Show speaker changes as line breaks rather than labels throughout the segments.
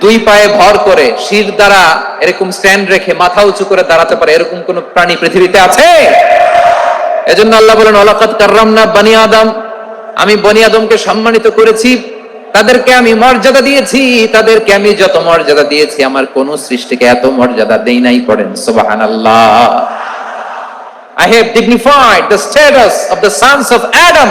দুই পায়ে ভর করে শির দ্বারা এরকম স্ট্যান্ড রেখে মাথা উঁচু করে দাঁড়াতে পারে, এরকম কোন প্রাণী পৃথিবীতে আছে? এজন্য আল্লাহ বলেন অলাকাত কার্রাম না বানি আদম। আমি বনি আদমকে সম্মানিত করেছি, তাদেরকে আমি মর্যাদা দিয়েছি, তাদেরকে আমি যত মর্যাদা দিয়েছি, আমার কোন সৃষ্টিকে এত মর্যাদা দেই নাই পড়েন সুবাহান আল্লাহ I have dignified the status of the sons of Adam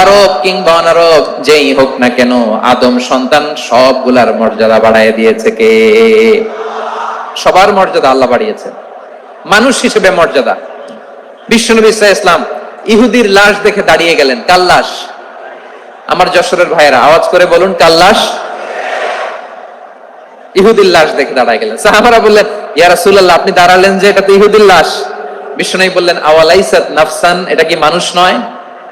আরব কিংবা অনারব, যেই হোক না কেন, আদম সন্তান সবগুলার মর্যাদা বাড়ায় দিয়েছে কে? সবার মর্যাদা আল্লাহ বাড়িয়েছে মানুষ হিসেবে মর্যাদা। বিশ্বনবী ইসা ইসলাম ইহুদির লাশ দেখে দাঁড়িয়ে গেলেন। কাল্লাস আমার যশোরের ভাইয়েরা, আওয়াজ করে বলুন কাল্লাস ইহুদির লাশ দেখে দাঁড়ায় গেলেন। সাহাবারা বললেন, ইয়া রাসূলুল্লাহ, আপনি দাঁড়ালেন যে, এটা তো ইহুদির লাশ। বিশ্বনবী বললেন, আওয়ালাইসাত নাফসান, এটা কি মানুষ নয়?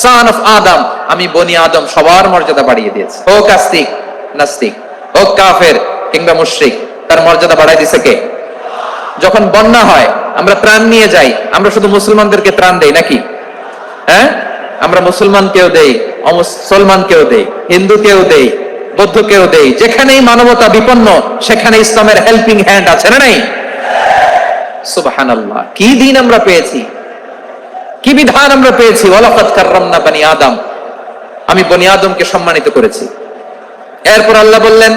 son of আদম আমি বনি আদম সবার মর্যাদা বাড়িয়ে দিয়েছি। হোক আস্তিক নাস্তিক হোক কাফের কিংবা মুশরিক, তার মর্যাদা বাড়াই দিছে কে? যখন বন্যা হয়, আমরা ত্রাণ নিয়ে যাই, আমরা শুধু মুসলমানদেরকে ত্রাণ দেই নাকি? হ্যাঁ? আমরা মুসলমানকেও দেই, অমুসলমানকেও দেই, হিন্দুকেও দেই, বৌদ্ধকেও দেই, যেখানেই মানবতা বিপন্ন, সেখানে ইসলামের হেল্পিং হ্যান্ড আছে না নাই? সুবহানাল্লাহ, কি দিন আমরা পেয়েছি? কি বিধান আমরা পেয়েছি? বানি আদম। আমি বনি আদমকে সম্মানিত করেছি। এরপর আল্লাহ বললেন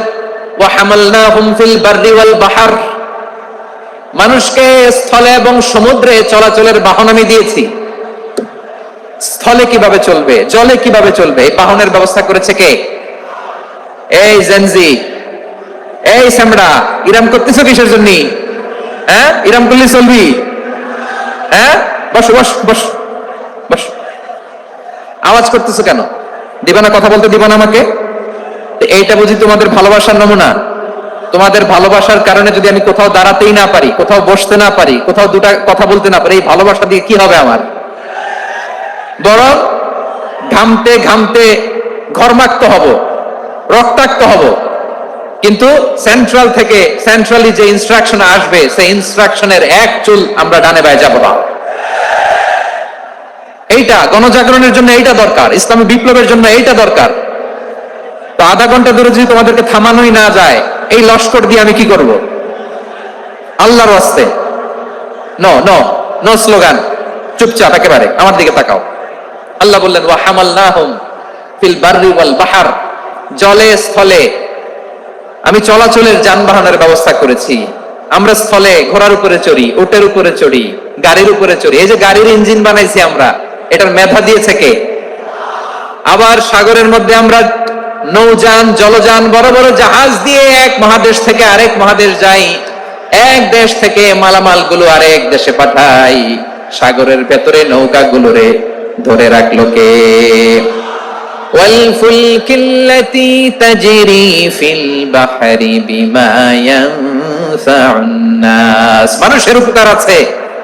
মানুষকে স্থলে এবং সমুদ্রে চলাচলের বাহন আমি দিয়েছি। স্থলে কীভাবে চলবে? জলে কীভাবে চলবে? এই বাহনের ব্যবস্থা করেছে কে? এই জেনজি এই স্যামড়া ইরাম করতেছো কিসের জন্য? হ্যাঁ? ইরাম করলে চলবি? হ্যাঁ? বস বস বস বস। আওয়াজ করতেছো কেন? দিবা না কথা বলতে দিবা না আমাকে? এইটা বুঝি তোমাদের ভালোবাসার নমুনা। তোমাদের ভালোবাসার কারণে যদি আমি কোথাও দাঁড়াতেই না পারি, কোথাও বসতে না পারি, কোথাও দুটা কথা বলতে না পারি, এই ভালোবাসা দিয়ে কি হবে আমার? বরং ঘামতে ঘামতে ঘর্মাক্ত হব, রক্তাক্ত হব। কিন্তু সেন্ট্রাল থেকে সেন্ট্রালি যে ইনস্ট্রাকশন আসবে, সেই ইনস্ট্রাকশনের এক চুল আমরা ডানে বায়ে যাব না। এইটা, গণজাগরণের জন্য এইটা দরকার, ইসলামী বিপ্লবের জন্য এইটা দরকার। তো আধা ঘণ্টা ধরে যদি তোমাদেরকে থামানোই না যায়, এই লস্কর দিয়ে আমি কি করব? আল্লাহর রাস্তে। নো নো নো স্লোগান চুপচাপ, একেবারে, আমার দিকে তাকাও। আল্লাহ বললেন, ওয়া হামালনাহুম ফিল বাররি ওয়াল বাহার। জলে, স্থলে। আমি চলাচলের যানবাহনের ব্যবস্থা করেছি। আমরা স্থলে ঘোড়ার উপরে চড়ি ওটের উপরে চড়ি, গাড়ির উপরে চড়ি। এই যে গাড়ির ইঞ্জিন বানাইছি আমরা এটার মেধা দিয়েছে কে আবার সাগরের মধ্যে আমরা নৌযান জলযান বড় বড় জাহাজ দিয়ে এক মহাদেশ থেকে আরেক মহাদেশ যাই এক দেশ থেকে মালামাল গুলো আরেক দেশে পাঠাই সাগরের ভেতরে নৌকা গুলোরে ধরে রাখলো কে والفلك التي تجري في البحر بما ينفع الناس মানুষের উপকার আছে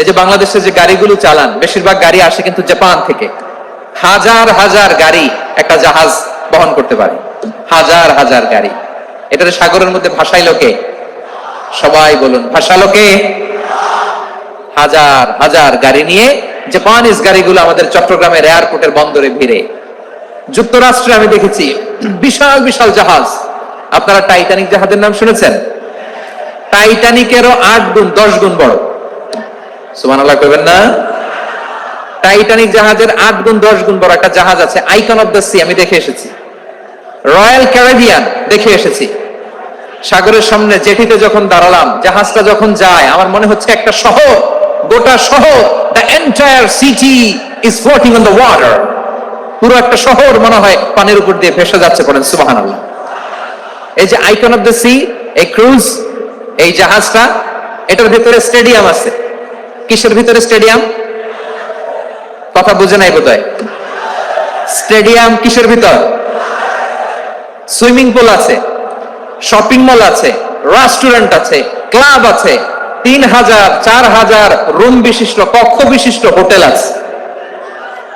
এই যে বাংলাদেশে যে গাড়িগুলো চালান, বেশিরভাগ গাড়ি আসে কিন্তু জাপান থেকে। হাজার হাজার গাড়ি একটা জাহাজ বহন করতে পারে। হাজার হাজার গাড়ি। এটা সাগরের মধ্যে ভাষাই লোকে সবাই বলুন, ভাসালো কে? হাজার হাজার গাড়ি নিয়ে জাপানিজ গাড়িগুলো আমাদের চট্টগ্রামের এয়ারপোর্টের বন্দরে ভিড়ে। যুক্তরাষ্ট্রে আমি দেখেছি বিশাল বিশাল জাহাজ। আপনারা টাইটানিক জাহাজের নাম শুনেছেন? টাইটানিকেরও আট গুণ, দশ গুণ বড়। সুমান করবেন না? টাইটানিক জাহাজের আট গুণ, দশ গুণ বড় একটা জাহাজ আছে আইকন দ্য সি আমি দেখে এসেছি। রয়্যাল ক্যারেবিয়ান দেখে এসেছি। সাগরের সামনে জেটিতে যখন দাঁড়ালাম, জাহাজটা যখন যায়, আমার মনে হচ্ছে একটা শহর, গোটা শহর the entire city is floating on the water পুরো একটা শহর মনে হয় পানির উপর দিয়ে ভেসে যাচ্ছে পড়েন সুবাহান আল্লাহ এই যে আইকন অফ দ্য সি এই ক্রুজ এই জাহাজটা, এটার ভিতরে স্টেডিয়াম আছে। কিসের ভিতরে স্টেডিয়াম? কথা বুঝে নাই বোধহয়। স্টেডিয়াম কিসের ভিতর? সুইমিং পুল আছে, শপিং মল আছে, রেস্টুরেন্ট আছে, ক্লাব আছে, তিন হাজার, চার হাজার রুম বিশিষ্ট, কক্ষ বিশিষ্ট হোটেল আছে।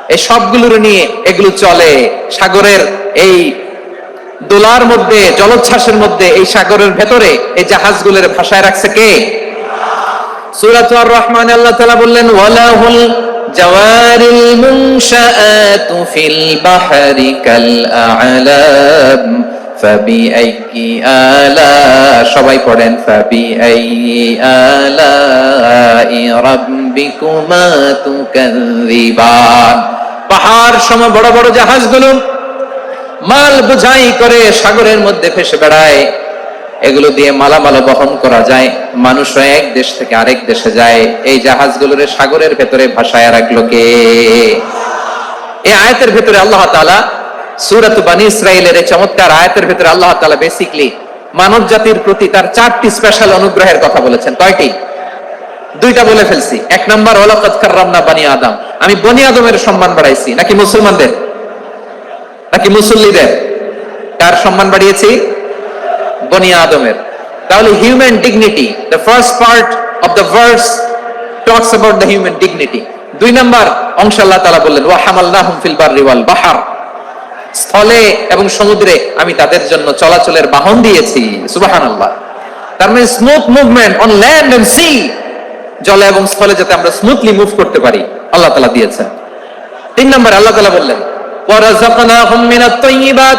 এই সবগুলোর নিয়ে এগুলো চলে। সাগরের এই দোলার মধ্যে, জলোচ্ছ্বাসের মধ্যে এই সাগরের ভেতরে এই জাহাজগুলোর ভাষায় রাখছে কে? সূরাত রহমান আল্লাহ তাআলা বললেন, ওয়ালাহুল জাওয়ারিল মুনশাআতু ফিল বাহরি কাল আ'লাম ফাবিআইয়ি আলা, সবাই পড়েন ফাবিআইয়ি আলাই রাব্বিকুমা তুকাযিবান পাহাড় সম বড় বড় জাহাজগুলো মাল বোঝাই করে সাগরের মধ্যে ভেসে বেড়ায়। এগুলো দিয়ে মালামাল বহন করা যায়। মানুষরা এক দেশ থেকে আরেক দেশে যায়। এই জাহাজগুলোরে সাগরের ভেতরে ভাসায় রাখল কে? এই আয়াতের ভেতরে আল্লাহ তাআলা সূরাত বানি ইসরাইলের এই চমৎকার আয়াতের ভেতরে আল্লাহ তাআলা বেসিকলি মানব জাতির প্রতি তার চারটি স্পেশাল অনুগ্রহের কথা বলেছেন। কয়টি? দুইটা বলে ফেলছি। এক নম্বর, ওয়ালাকাদ কাররামনা বানি আদম। আমি বনি আদমের সম্মান বাড়াইছি। নাকি মুসলমানদের? নাকি মুসল্লিদের? কার সম্মান বাড়িয়েছি? বনি আদমের। তাহলে human dignity the first part of the verse talks about the human dignity দুই নাম্বার অংশ আল্লাহ তাআলা বললেন ওয়া হামালনাহুম ফিল বাররি ওয়াল বাহার। স্থলে এবং সমুদ্রে আমি তাদের জন্য চলাচলের বাহন দিয়েছি, সুবহানাল্লাহ। তার মানে smooth movement on land and sea জলে এবং স্থলে যাতে আমরা স্মুথলি মুভ করতে পারি, আল্লাহ তাআলা দিয়েছেন। তিন নম্বর, আল্লাহ তাআলা বললেন ওয়ারাযাকনাহুম মিনাত তাইয়্যিবাত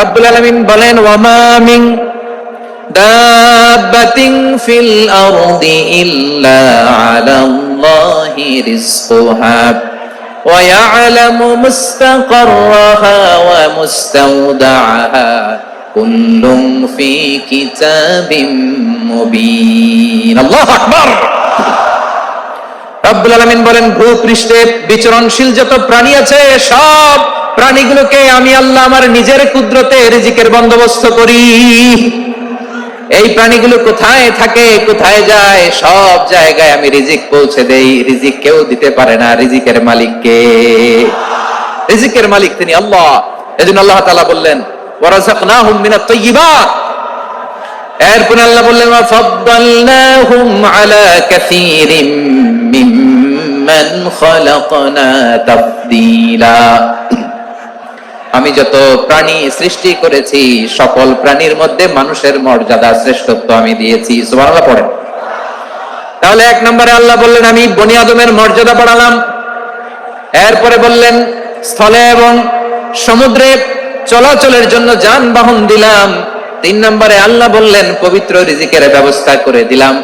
রব্বুল আলামিন বলেন ওয়ামা মিন দাব্বাতিন ফিল আরদি ইল্লা আলাল্লাহি রিজকুহা ويعلم مستقرها ومستودعها كل في كتاب مبين الله أكبر রব্বুল আলামিন বলেন ভূপৃষ্ঠে বিচরণশীল যত প্রাণী আছে সব প্রাণীগুলোকে আমি আল্লাহ আমার নিজের কুদরতে রিজিকের বন্দোবস্ত করি। এই প্রাণীগুলো কোথায় থাকে, কোথায় যায়, সব জায়গায় আমি রিজিক পৌঁছে দেই। রিজিক কেউ দিতে পারে না, রিজিকের মালিককে রিজিকের মালিক তিনি আল্লাহ। এজন্য আল্লাহ তাআলা বললেন, ওয়ারাযাকনাহুম আল্লাহ বললেন আমি যত প্রাণী সৃষ্টি করেছি, সকল প্রাণীর মধ্যে মানুষের মর্যাদা শ্রেষ্ঠত্ব আমি দিয়েছি। সুবহানাল্লাহ, পড়েন। তাহলে এক নম্বরে আল্লাহ বললেন, আমি বনি আদমের মর্যাদা বাড়ালাম। এরপরে বললেন, স্থলে এবং সমুদ্রে চলাচলের জন্য যানবাহন দিলাম। তিন নম্বরে আল্লাহ বললেন, পবিত্র রিজিকের ব্যবস্থা করে দিলাম।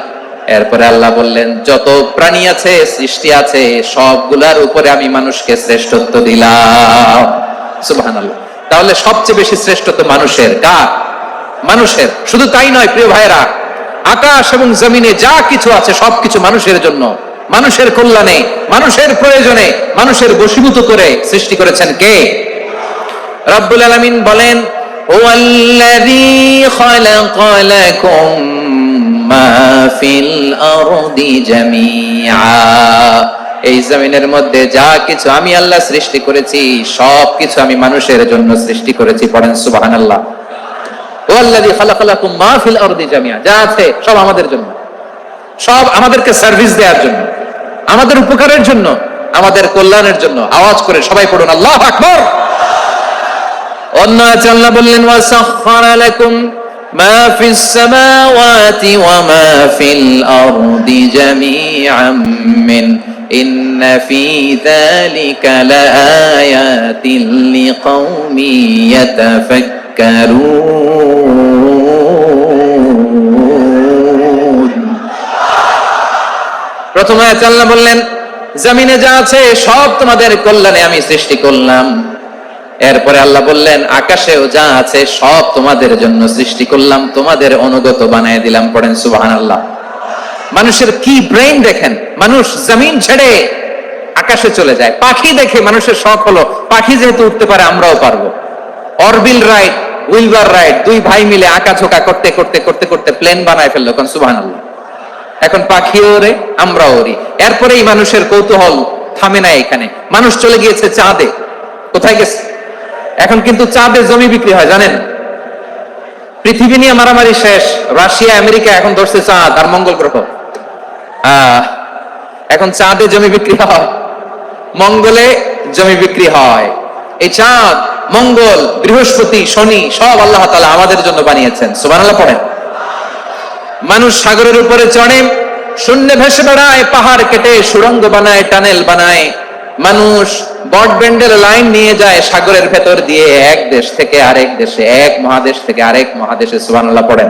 এরপরে আল্লাহ বললেন, যত প্রাণী আছে, সৃষ্টি আছে, সবগুলার উপরে আমি মানুষকে শ্রেষ্ঠত্ব দিলাম। সুবহানাল্লাহ। তাহলে সবচেয়ে বেশি শ্রেষ্ঠত্ব মানুষের কার? মানুষের। শুধু তাই নয়, প্রিয় ভাইরা আকাশ এবং জমিনে যা কিছু আছে, সবকিছু মানুষের জন্য। মানুষের কল্যাণে, মানুষের প্রয়োজনে, মানুষের বশীভূত করে সৃষ্টি করেছেন কে? রব্বুল আলামিন বলেন, হুয়াল্লাযী খালাকা লাকুম মা ফিল আরদি এই জমিনের মধ্যে যা কিছু আমি আল্লাহ সৃষ্টি করেছি, সব কিছু আমি মানুষের জন্য সৃষ্টি করেছি পড়েন, সুবহানাল্লাহ। ওয়াল্লাযী খালাকা লাকুম মা ফিল জামিআ, যা আছে সব আমাদের জন্য। সব আমাদেরকে সার্ভিস দেওয়ার জন্য, আমাদের উপকারের জন্য, আমাদের কল্যাণের জন্য। আওয়াজ করে সবাই পড়ুন, আল্লাহ আকবর। অন্য আছে আল্লাহ বললেন ওয়াসাখখারা লাকুম মা ফিস সামাওয়াতি ওয়া মা ফিল আরদি জামিআম মিন। যালিকা লাআয়াতিন লিকাউমি ইয়াতাফাক্কারুন। প্রথমে আয়াতে আল্লাহ বললেন, জমিনে যা আছে সব তোমাদের কল্যাণে আমি সৃষ্টি করলাম। এরপরে আল্লাহ বললেন, আকাশেও যা আছে সব তোমাদের জন্য সৃষ্টি করলাম, তোমাদের অনুগত বানিয়ে দিলাম। পড়েন সুবাহান আল্লাহ মানুষের কি ব্রেন দেখেন? মানুষ জমিন ছেড়ে আকাশে চলে যায়। পাখি দেখে মানুষের শখ হলো, পাখি যেহেতু উঠতে পারে, আমরাও পারব। অরবিল রাইড, উইলবার রাইড, দুই ভাই মিলে আঁকা ঝোঁকা করতে করতে করতে করতে প্লেন বানায় ফেলল সুবাহান আল্লাহ এখন পাখি ওরে আমরা ওরি। এরপরেই মানুষের কৌতূহল থামে না এখানে। মানুষ চলে গিয়েছে চাঁদে। কোথায় গেছে? এখন কিন্তু চাঁদে জমি বিক্রি হয়, জানেন? পৃথিবী নিয়ে মারামারি শেষ, রাশিয়া, আমেরিকা এখন ধরছে চাঁদ আর মঙ্গল গ্রহ। এখন চাঁদে জমি বিক্রি হয়, মঙ্গলে জমি বিক্রি হয়। এই চাঁদ, মঙ্গল, বৃহস্পতি, শনি, সব আল্লাহ তাআলা আমাদের জন্য বানিয়েছেন। সুবহানাল্লাহ পড়েন। মানুষ সাগরের উপরে চড়ে, শূন্যে ভেসে বেড়ায়, পাহাড় কেটে, সুড়ঙ্গ বানায়, টানেল বানায়। মানুষ ব্রডব্যান্ডের লাইন নিয়ে যায় সাগরের ভেতর দিয়ে, এক দেশ থেকে আরেক দেশে, এক মহাদেশ থেকে আরেক মহাদেশে, সুবহানাল্লাহ পড়েন।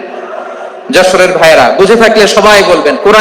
যশোরের ভাইয়েরা বুঝে থাকলে সবাই বলবেন কোরআন